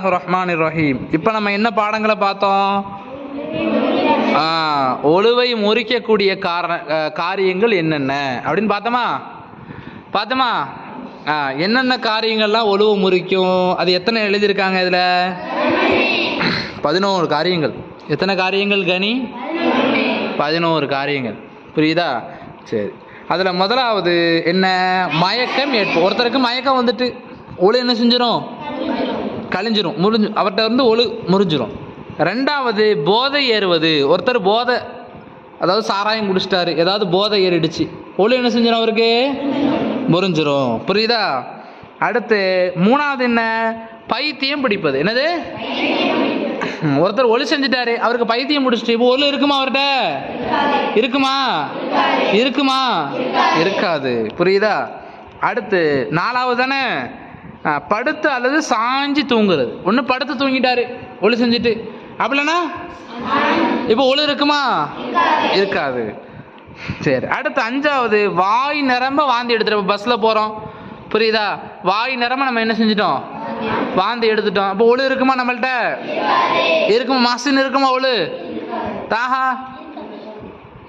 ரஹ்மான் ரஹீம் இப்போ நம்ம என்ன பாடங்களை பார்த்தோம்? ஆ, ஒழுவை முறிக்கக்கூடிய காரண காரியங்கள் என்னென்ன? அப்படின்னு பார்த்தோமா? பார்த்தோமா? ஆ, என்னென்ன காரியங்கள்லாம் ஒழுவு முறிக்கும்? அது எத்தனை எழுதியிருக்காங்க இதில்? பதினோரு காரியங்கள். எத்தனை காரியங்கள் கனி? பதினோரு காரியங்கள். புரியுதா? சரி. அதில் முதலாவது என்ன? மயக்கம் ஏற்ப ஒருத்தருக்கு மயக்கம் வந்துட்டு ஒளி என்ன செஞ்சிடும் கழிஞ்சிரும் முறிஞ்சு அவர்கிட்ட வந்து ஒழு முறிஞ்சிரும். ரெண்டாவது போதை ஏறுவது. ஒருத்தர் போதை அதாவது சாராயம் குடிச்சிட்டாரு ஏதாவது போதை ஏறிடுச்சு. ஒழு என்ன செஞ்சிடும் அவருக்கு? முறிஞ்சிரும். புரியுதா? அடுத்து மூணாவது என்ன? பைத்தியம் பிடிப்பது. என்னது? ஒருத்தர் ஒளி செஞ்சுட்டாரு அவருக்கு பைத்தியம் பிடிச்சிட்டு இப்போ ஒளி இருக்குமா அவர்கிட்ட? இருக்குமா? இருக்குமா? இருக்காது. புரியுதா? அடுத்து நாலாவது தானே? படுத்து அல்லது சாஞ்சு தூங்குறது. ஒன்று படுத்து தூங்கிட்டாரு ஒளி செஞ்சுட்டு. அப்படின்னா இப்போ ஒளி இருக்குமா? இருக்காது. சரி அடுத்து அஞ்சாவது வாய் நிரம்ப வாந்தி எடுத்துட்டு பஸ்ஸில் போகிறோம் புரியுதா? வாய் நிரம்ப நம்ம என்ன செஞ்சிட்டோம்? வாந்தி எடுத்துட்டோம். அப்போ ஒளி இருக்குமா நம்மள்கிட்ட இருக்குமா? மாசின் இருக்குமா ஒளு? தாஹா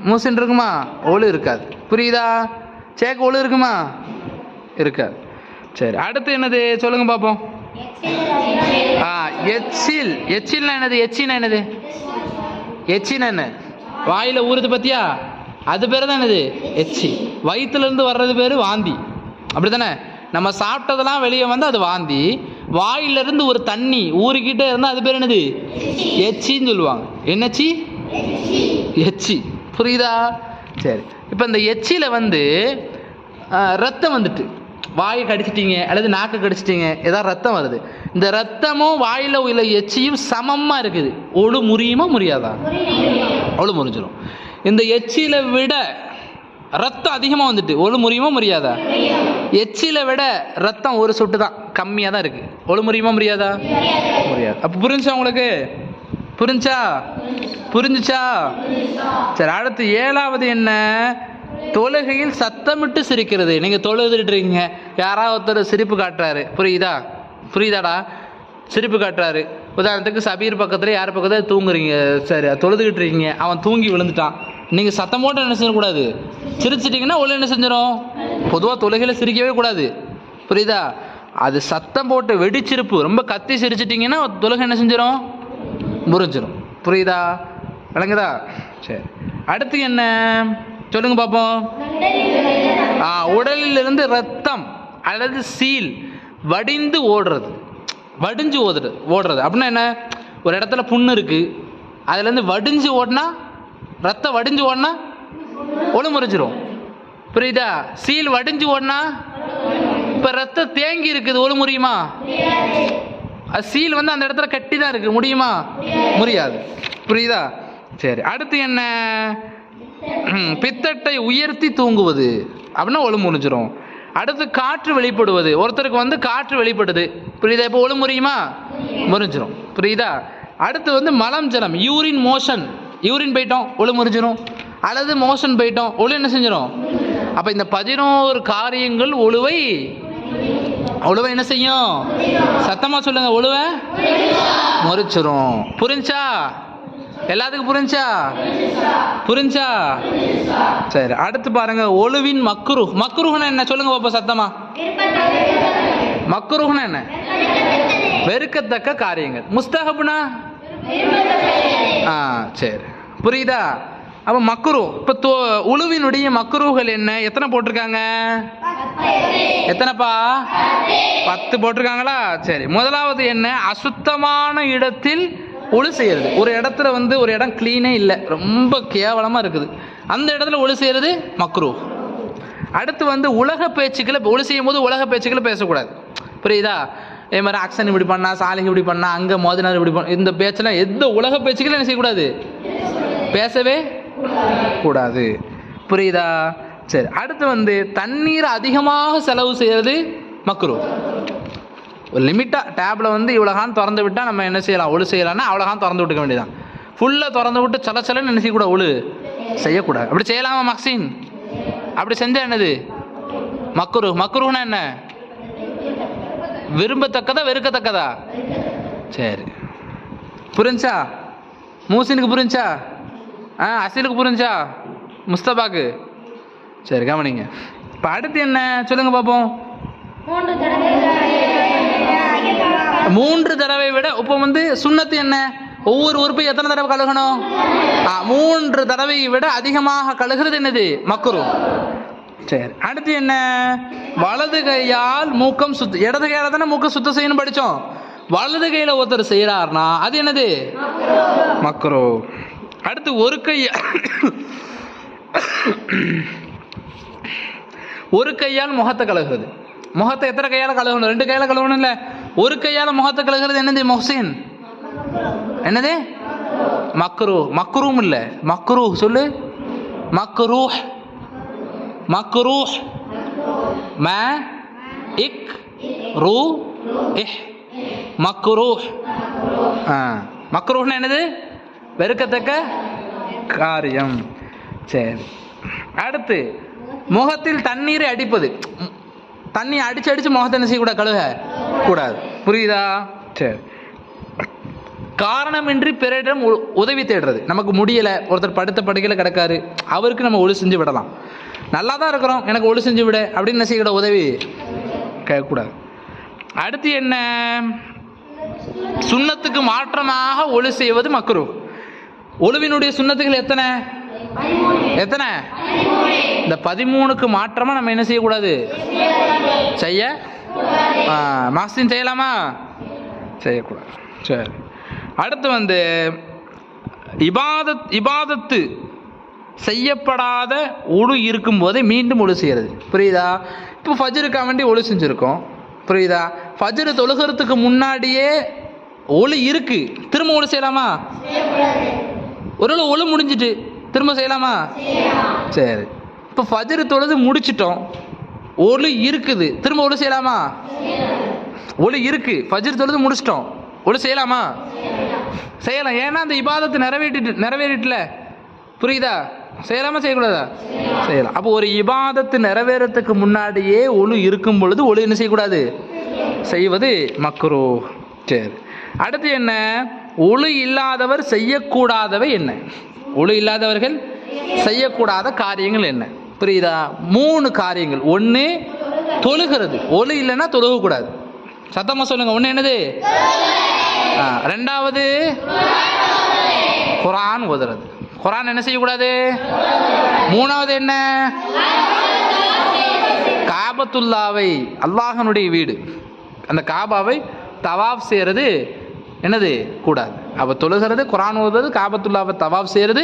மூசின் இருக்குமா? ஒளு இருக்காது. புரியுதா? சேக்கு ஒளு இருக்குமா? இருக்காது. சரி. அடுத்து என்னது? சொல்லுங்க பார்ப்போம் ஆ எச்சில். எச்சில்னா என்னது? எச்சினா என்னது? எச்சினா என்ன? வாயில் ஊறுது பத்தியா? அது பேர் தான் என்னது? எச்சி. வயிற்றுல இருந்து வர்றது பேர் வாந்தி. அப்படிதானே நம்ம சாப்பிட்டதெல்லாம் வெளியே வந்து அது வாந்தி. வாயிலிருந்து ஒரு தண்ணி ஊறிக்கிட்டே இருந்தால் அது பேர் என்னது? எச்சின்னு சொல்லுவாங்க. என்னச்சி எச்சி? புரியுதா? சரி. இப்போ இந்த எச்சில வந்து ரத்தம் வந்துட்டு. வாயை கடிச்சிட்டீங்க அல்லது நாக்கு கடிச்சிட்டீங்க ஏதாவது ரத்தம் வருது. இந்த ரத்தமும் வாயில் உள்ள எச்சியும் சமமாக இருக்குது. ஒழு முறியுமா முறியாதா? ஒழு முறிஞ்சிடும் இந்த எச்சியில் விட ரத்தம் அதிகமாக வந்துட்டு ஒழு முறியுமா முறியாதா? எச்சியில் விட ரத்தம் ஒரு சொட்டு தான் கம்மியாக தான் இருக்குது ஒழு முறியுமா முறியாதா? முடியாது அப்போ புரிஞ்சா உங்களுக்கு? புரிஞ்சா? புரிஞ்சுச்சா? சரி அடுத்து ஏழாவது என்ன? தொழுகையில் சத்தமிட்டு சிரிக்கிறது. நீங்க தொழுதுட்டு இருக்கீங்க யாராவது ஒருத்தர் சிரிப்பு காட்டுறாரு. புரியுதா? புரியுதாடா? சிரிப்பு காட்டுறாரு. உதாரணத்துக்கு சபீர் பக்கத்தில் யார் பக்கத்தில்? தூங்குறீங்க. சரி தொழுதுகிட்டு இருக்கீங்க. அவன் தூங்கி விழுந்துட்டான். நீங்கள் சத்தம் போட்டு என்ன செய்யக்கூடாது? சிரிச்சிட்டிங்கன்னா உள்ள என்ன செஞ்சிடும் பொதுவாக தொழுகையில் சிரிக்கவே கூடாது. புரியுதா? அது சத்தம் போட்டு வெடிச்சிருப்பு. ரொம்ப கத்தி சிரிச்சிட்டிங்கன்னா தொழுகை என்ன செஞ்சிடும் புரிஞ்சிடும் புரியுதா? விளங்குதா? சரி. அடுத்து என்ன? சொல்லுங்க பார்ப்போம் ஆ உடலில் இருந்து ரத்தம் அல்லது சீல் வடிந்து ஓடுறது. வடிஞ்சு ஓடுறது ஓடுறது. அப்படின்னா என்ன? ஒரு இடத்துல புண்ணு இருக்கு. அதுலேருந்து வடிஞ்சு ஓடினா ரத்தம் வடிஞ்சு ஓடினா ஒளி முறிஞ்சிரும் புரியுதா? சீல் வடிஞ்சு ஓடினா இப்போ ரத்தம் தேங்கி இருக்குது ஒளி முறியுமா அது சீல் வந்து அந்த இடத்துல கட்டி தான் இருக்கு. முடியுமா? முடியாது. புரியுதா? சரி அடுத்து என்ன? பித்தட்டை உயர்த்தி தூங்குவது அப்படின்னா ஒளி முடிஞ்சிடும் அடுத்து காற்று வெளிப்படுவது. ஒருத்தருக்கு வந்து காற்று வெளிப்படுது. புரியுதா? இப்போ ஒழு முறியுமா முறிஞ்சிரும் புரியுதா? அடுத்து வந்து மலம் ஜலம் யூரின் மோஷன் யூரின் போயிட்டோம் ஒழு முறிஞ்சிரும் அல்லது மோஷன் போயிட்டோம் ஒழு என்ன செஞ்சிடும் அப்போ இந்த பதினோரு காரியங்கள் ஒழுவை ஒழுவை என்ன செய்யும்? சத்தமாக சொல்லுங்க ஒழுவை? முறிச்சிரும். புரிஞ்சா? எல்லாத்துக்கும் புரிஞ்சா? புரிஞ்சா? சரி அடுத்து பாருங்க ஒழுவின் மக்குரு மக்குருஹ்னா என்ன? சொல்லுங்க பாப்பா சத்தமா. மக்குருஹ்னா என்ன? வெறுக்கத்தக்க காரியங்கள். முஸ்தகப்னா ஆ சரி. புரியுதா? அப்போ மக்குரு இப்போ உழுவினுடைய மக்குருகள் என்ன? எத்தனை போட்டிருக்காங்க? எத்தனைப்பா? பத்து போட்டிருக்காங்களா? சரி முதலாவது என்ன? அசுத்தமான இடத்தில் ஒளி செய்கிறது ஒரு இடத்துல வந்து ஒரு இடம் க்ளீனே இல்லை. ரொம்ப கேவலமாக இருக்குது. அந்த இடத்துல ஒளி செய்யறது மக்ரூ அடுத்து வந்து உலக பேச்சுக்களை ஒளி செய்யும் போது உலக பேச்சுக்களை பேசக்கூடாது. புரியுதா? இதே மாதிரி ஆக்ஷன் இப்படி பண்ணா சாலிங் இப்படி பண்ணா அங்கே மோதினார் இப்படி பண்ண இந்த பேச்செல்லாம் எந்த உலக பேச்சுக்களும் என்ன செய்யக்கூடாது? பேசவே கூடாது. புரியுதா? சரி அடுத்து வந்து தண்ணீர் அதிகமாக செலவு செய்கிறது மக்ரூ ஒரு லிமிட்டாக டேப்பில் வந்து இவ்வளோகான் திறந்து விட்டால் நம்ம என்ன செய்யலாம்? ஒழு செய்யலாம்னா அவ்வளோகான் திறந்து விட்டுக்க வேண்டியதான் ஃபுல்லாக திறந்து விட்டு சல சலன்னு என்ன செய்யக்கூடாது? ஒழு. செய்யக்கூடாது. அப்படி செய்யலாமா மக்சின் அப்படி செஞ்சால் என்னது? மக்குரு. மக்குருன்னா என்ன? விரும்பத்தக்கதா வெறுக்கத்தக்கதா? சரி. புரிஞ்சா? மூசினுக்கு புரிஞ்சா? ஆ அசிலுக்கு புரிஞ்சா? முஸ்தபாக்கு? சரி கவனிங்க. இப்போ அடுத்து என்ன? சொல்லுங்க பார்ப்போம் மூன்று தடவை விட இப்போ வந்து சுண்ணத்து என்ன? ஒவ்வொரு உறுப்பை எத்தனை தடவை கழுகணும்? மூன்று தடவையை விட அதிகமாக கழுகுறது என்னது? மக்குரு. சரி அடுத்து என்ன? வலது கையால் மூக்கம் சுத்த இடது கையால தானே மூக்கம் சுத்தம் செய்யணும் படித்தோம் வலது கையில ஒருத்தர் செய்யறாருனா அது என்னது? மக்ரோ அடுத்து ஒரு கைய ஒரு கையால் முகத்தை கழுகுறது. முகத்தை எத்தனை கையால் கழுகணும்? ரெண்டு கையால் கழுகணும் இல்லை ஒரு கையால் முகத்தை கழுகிறது என்னது மொஹசின்? என்னது? மக்ரூ. மக்ரூம் இல்லை. மக்ரூ சொல்லு. மக்ரூ. மக்ரூ. ம? இக். ரூ. இஹ். மக்ரூஹ் ஆ. மக்ரூஹ்னா என்னது? வெறுக்கத்தக்க காரியம். சரி. அடுத்து முகத்தில் தண்ணீரை அடிப்பது. தண்ணி அடிச்சு அடிச்சு முகத்தை என்ன செய்யக்கூடாது? கழுக கூடாது. புரியுதா? சரி. காரணமின்றி பிறரிடம் உ- உதவி தேடுறது. நமக்கு முடியலை ஒருத்தர் படுத்த படுக்கையில் கிடக்காரு அவருக்கு நம்ம ஒழு செஞ்சு விடலாம். நல்லா தான் இருக்கிறோம் எனக்கு ஒழு செஞ்சு விட அப்படின்னு என்ன செய்யக்கூட உதவி கேட்கக்கூடாது. அடுத்து என்ன? சுண்ணத்துக்கு மாற்றமாக ஒழு செய்வது மக்குரு ஒழுவினுடைய சுண்ணத்துகள் எத்தனை? எத்தனை? இந்த பதிமூணுக்கு மாற்றமாக நம்ம என்ன செய்யக்கூடாது? செய்ய மாஸ்டின் செய்யலாமா? செய்யக்கூடாது. சரி. அடுத்து வந்து இபாதத் இபாதத்து செய்யப்படாத ஒழு இருக்கும்போதே மீண்டும் ஒழு செய்கிறது புரியுதா? இப்போ ஃபஜ்ருக்காக வேண்டி ஒழு செஞ்சுருக்கோம். புரியுதா? ஃபஜ்ரு தொழுகிறதுக்கு முன்னாடியே ஒளி இருக்கு. திரும்ப ஒழு செய்யலாமா? ஒரு ஒழு முடிஞ்சிட்டு திரும்ப செய்யலாமா. சரி. இப்போ ஃபஜ்ரு தொழுது முடிச்சிட்டோம். ஒளி இருக்குது. திரும்ப ஒளி செய்யலாமா? ஒளி இருக்கு. ஃபஜ்ர் தொழுது முடிச்சிட்டோம். ஒளி செய்யலாமா? செய்யலாம். ஏன்னா அந்த இபாதத்தை நிறைவேற்றிட்டு நிறைவேறிட்டுல. புரியுதா? செய்யலாமா செய்யக்கூடாதா? செய்யலாம். அப்போ ஒரு இபாதத்து நிறைவேறத்துக்கு முன்னாடியே ஒளி இருக்கும் பொழுது ஒளி என்ன செய்யக்கூடாது? செய்வது மக்ரோ. சரி. அடுத்து என்ன? ஒளி இல்லாதவர் செய்யக்கூடாதவை என்ன? ஒளி இல்லாதவர்கள் செய்யக்கூடாத காரியங்கள் என்ன? புரியுதா? மூணு காரியங்கள். ஒன்று தொழுகிறது. ஒளி இல்லைன்னா தொழுகக்கூடாது. சத்தமாக சொல்லுங்க. ஒன்று என்னது? ரெண்டாவது குரான் ஓதுறது. குரான் என்ன செய்யக்கூடாது? மூணாவது என்ன? காபத்துல்லாவை அல்லாஹனுடைய வீடு. அந்த காபாவை தவாப் செய்கிறது என்னது? கூடாது. அப்போ தொழுகிறது குரான் ஓதுறது காபத்துல்லாவை தவாப் செய்கிறது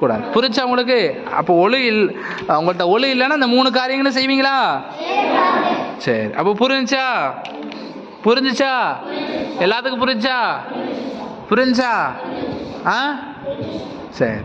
கூடாது புரிஞ்சா உங்களுக்கு அப்போ ஒளி இல் உங்கள்கிட்ட ஒளி இல்லைன்னா அந்த மூணு காரியங்களும் செய்வீங்களா? சரி அப்போ புரிஞ்சா? புரிஞ்சுச்சா? எல்லாத்துக்கும் புரிஞ்சா? புரிஞ்சா? ஆ? சரி.